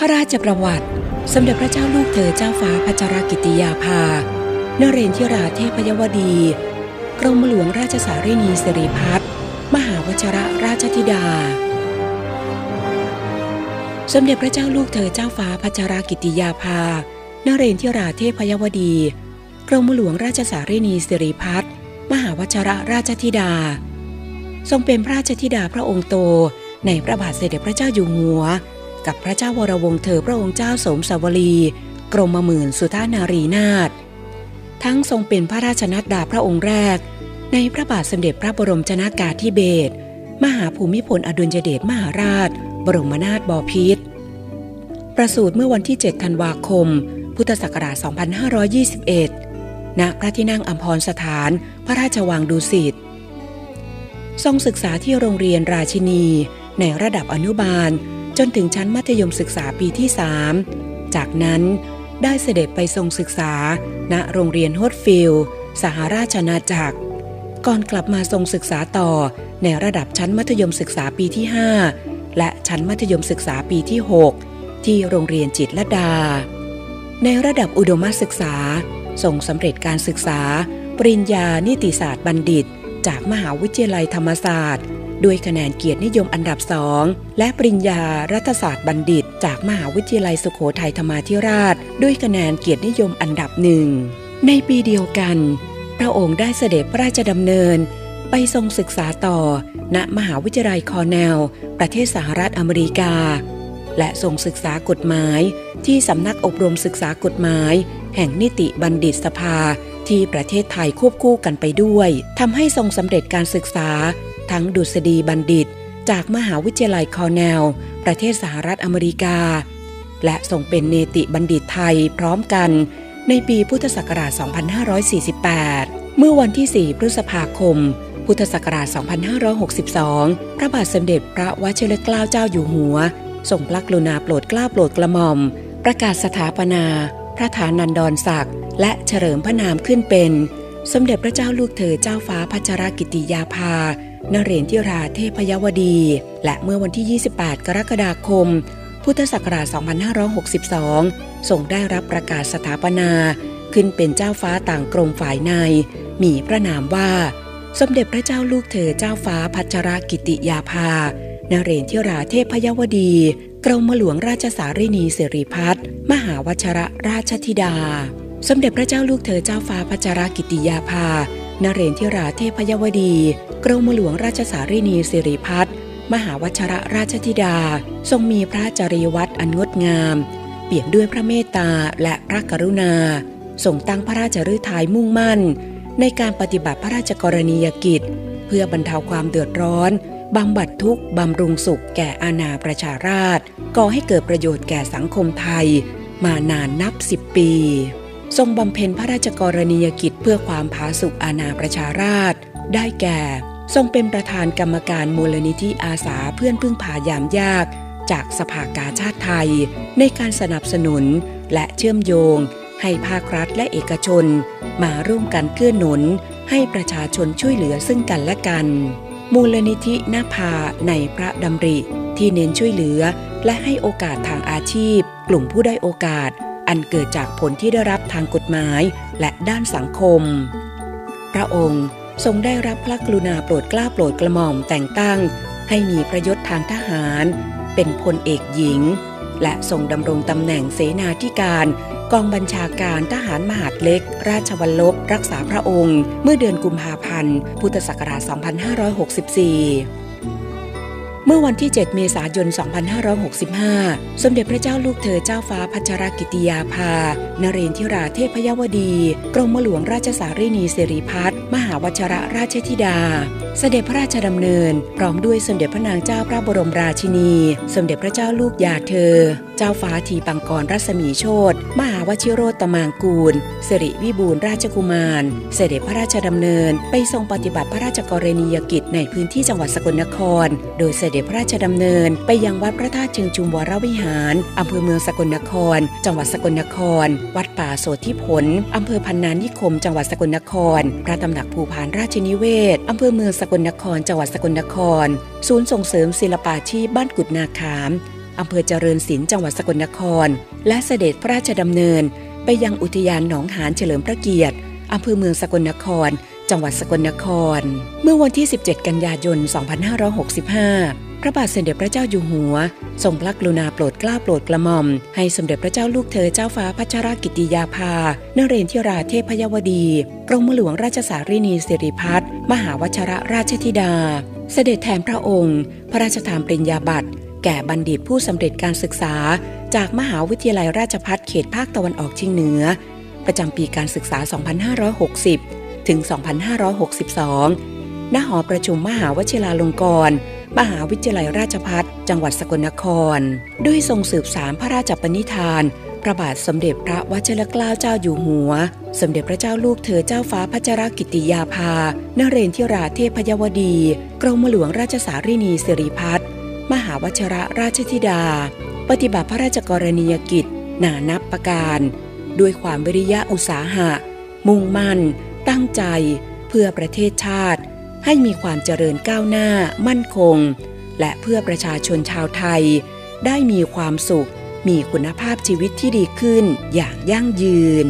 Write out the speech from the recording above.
พระราชประวัติ สมเด็จพระเจ้าลูกเธอเจ้าฟ้าพัชรกิติยาภานเรนทิราเทพยวดี กรมหลวงราชสารีนีสิริพัฒน์มหาวชระราชธิดา สมเด็จพระเจ้าลูกเธอเจ้าฟ้าพัชรกิติยาภานเรนทิราเทพยวดี กรมหลวงราชสารีนีสิริพัฒน์มหาวชระราชธิดา ทรงเป็นพระราชธิดาพระองค์โตในพระบาทสมเด็จพระเจ้าอยู่หัว กับพระเจ้าวรวงศ์เธอพระองค์เจ้าสมสวลี กรมหมื่นสุธานารีนาถทั้งทรงเป็นพระราชนัดดาพระองค์แรก ในพระบาทสมเด็จพระบรมชนากาธิเบศรมหาภูมิพลอดุลยเดชมหาราช บรมนาถบพิตรประสูติเมื่อวันที่ 7 ธันวาคม พุทธศักราช 2521 ณ พระที่นั่งอัมพรสถาน พระราชวังดุสิต ทรงศึกษาที่โรงเรียนราชินี ในระดับอนุบาล จนถึงชั้นมัธยมศึกษาปีที่3จากนั้นได้เสด็จไปทรงศึกษา ณโรงเรียนโฮดฟิลสหราชอาจักร ก่อนกลับมาทรงศึกษาต่อในระดับชั้นมัธยมศึกษาปีที่ 5 และชั้นมัธยมศึกษาปีที่ 6 ที่โรงเรียนจิตรลดา ในระดับอุดมศึกษาทรงสำเร็จการศึกษา ปริญญานิติศาสตร์บัณฑิต จากมหาวิทยาลัยธรรมศาสตร์ ด้วยคะแนนเกียรตินิยมอันดับสองและปริญญารัฐศาสตร์บัณฑิต จากมหาวิทยาลัยสุโขทัยธรรมาธิราช ด้วยคะแนนเกียรตินิยมอันดับหนึ่งในปีเดียวกัน พระองค์ได้เสด็จพระราชดำเนิน ไปทรงศึกษาต่อ ณมหาวิทยาลัยคอร์เนล ประเทศสหรัฐอเมริกา และทรงศึกษากฎหมายที่สำนักอบรมศึกษากฎหมาย แห่งนิติบัณฑิตสภาที่ประเทศไทยควบคู่กันไปด้วยทำให้ทรงสำเร็จการศึกษา ทั้งดุษฎีบัณฑิต จากมหาวิทยาลัยคอร์เนล ประเทศสหรัฐอเมริกา และทรงเป็นเนติบัณฑิตไทยพร้อมกันในปีพุทธศักราช 2548 เมื่อวันที่ 4 พฤษภาคม พุทธศักราช 2562 พระบาทสมเด็จพระวชิรเกล้าเจ้าอยู่หัวทรงพระกรุณาโปรดเกล้าโปรดกระหม่อม ประกาศสถาปนา พระฐานันดรศักดิ์และเฉลิมพระนามขึ้นเป็น สมเด็จพระเจ้าลูกเธอเจ้าฟ้าพัชรกิติยาภา นเรนทิราเทพยวดี และเมื่อวันที่ 28 กรกฎาคม พุทธศักราช 2562ทรงได้รับประกาศสถาปนา ขึ้นเป็นเจ้าฟ้าต่างกรมฝ่ายใน มีพระนามว่า สมเด็จพระเจ้าลูกเธอเจ้าฟ้าพัชรกิติยาภา นเรนทิราเทพยวดี กรมหลวงราชสารีนีสิริพัฒน์มหาวชระราชธิดา สมเด็จพระเจ้าลูกเธอเจ้าฟ้าพัชรกิติยาภา นเรนทิราเทพยวดี กรมหลวงราชสารีนีสิริพัฒน์มหาวชระราชธิดา ทรงมีพระจริยวัตรอันงดงาม เปี่ยมด้วยพระเมตตาและพระกรุณาทรงตั้งพระราชฤทัยมุ่งมั่น ในการปฏิบัติพระราชกรณียกิจ เพื่อบรรเทาความเดือดร้อนบำบัดทุกข์บำรุงสุขแก่อาณาประชาราษฎร์ก่อให้เกิดประโยชน์แก่สังคมไทย มานานนับสิบปี ทรงบำเพ็ญพระราชกรณียกิจเพื่อความผาสุกอาณาประชาราษฎร์ได้แก่ ทรงเป็นประธานกรรมการมูลนิธิอาสาเพื่อนพึ่งพายามยาก จากสภากาชาติไทย ในการสนับสนุนและเชื่อมโยง ให้ภาครัฐและเอกชน มาร่วมกันเกื้อหนุน ให้ประชาชนช่วยเหลือซึ่งกันและกัน มูลนิธินาภาในพระดำริที่เน้นช่วยเหลือ และให้โอกาสทางอาชีพ กลุ่มผู้ได้โอกาส อันเกิดจากผลที่ได้รับทางกฎหมายและด้านสังคม พระองค์ทรงได้รับพระกรุณาโปรดเกล้าโปรดกระหม่อมแต่งตั้ง ให้มีประยศทางทหาร เป็นพลเอกหญิง และทรงดำรงตำแหน่งเสนาธิการ กองบัญชาการทหารมหาดเล็ก ราชวัลลบรักษาพระองค์ เมื่อเดือนกุมภาพันธ์ พุทธศักราช 2564 เมื่อวันที่ 7 เมษายน 2565 สมเด็จพระเจ้าลูกเธอเจ้าฟ้าพัชรกิติยาภา นเรนทิราเทพยวดี กรมหลวงราชสารีนีสิริพัฒน์มหาวชระราชธิดา เสด็จพระราชดำเนิน พร้อมด้วยสมเด็จพระนางเจ้าพระบรมราชินี สมเด็จพระเจ้าลูกยาเธอ เจ้าฟ้าทีปังกรรัศมีโชตมหาวชิโรตมางกูลสิริวิบูลราชกุมาร เสด็จพระราชดำเนิน ไปทรงปฏิบัติพระราชกรณียกิจในพื้นที่จังหวัดสกลนคร โดยเสด็จพระราชดำเนิน ไปยังวัดพระธาตุเชิงชุมวรวิหารอำเภอเมืองสกลนคร จังหวัดสกลนคร วัดป่าโสธิผลอำเภอพันนานิคม จังหวัดสกลนคร พระตำหนักภูพานราชนิเวศอำเภอเมืองสกลนคร จังหวัดสกลนคร ศูนย์ส่งเสริมศิลปาชีพบ้านกุดนาขามอำเภอเจริญศิลป์จังหวัดสกลนคร และเสด็จพระราชดำเนิน ไปยังอุทยานหนองหานเฉลิมพระเกียรติอำเภอเมืองสกลนคร จังหวัดสกลนคร เมื่อวันที่ 17 กันยายน 2565 พระบาทสมเด็จพระเจ้าอยู่หัว ทรงพระกรุณาโปรดเกล้าโปรดกระหม่อม ให้สมเด็จพระเจ้าลูกเธอเจ้าฟ้าพัชรกิติยาภานเรนทิราเทพยวดี กรมหลวงราชสารีนีสิริพัฒน์ มหาวชรราชธิดา เสด็จแทนพระองค์ พระราชทานปริญญาบัตร แก่บัณฑิตผู้สำเร็จการศึกษา จากมหาวิทยาลัยราชภัฏเขตภาคตะวันออกเฉียงเหนือ ประจำปีการศึกษา 2560 ถึง 2562 ณ หอประชุมมหาวชิราลงกรณ์มหาวิทยาลัยราชภัฏจังหวัดสกลนคร ด้วยทรงสืบสารพระราชปณิธาน พระบาทสมเด็จพระวชิรเกล้าเจ้าอยู่หัว สมเด็จพระเจ้าลูกเธอเจ้าฟ้าพัชรกิติยาภา นเรนทิราเทพยวดี กรมหลวงราชสารีนีสิริพัฒน์มหาวชระราชธิดา ปฏิบัติพระราชกรณียกิจ หนานับประการ ด้วยความวิริยะอุตสาหะ มุ่งมั่น ตั้งใจ เพื่อประเทศชาติ ให้มีความเจริญก้าวหน้า มั่นคง และเพื่อประชาชนชาวไทย ได้มีความสุข มีคุณภาพชีวิตที่ดีขึ้นอย่างยั่งยืน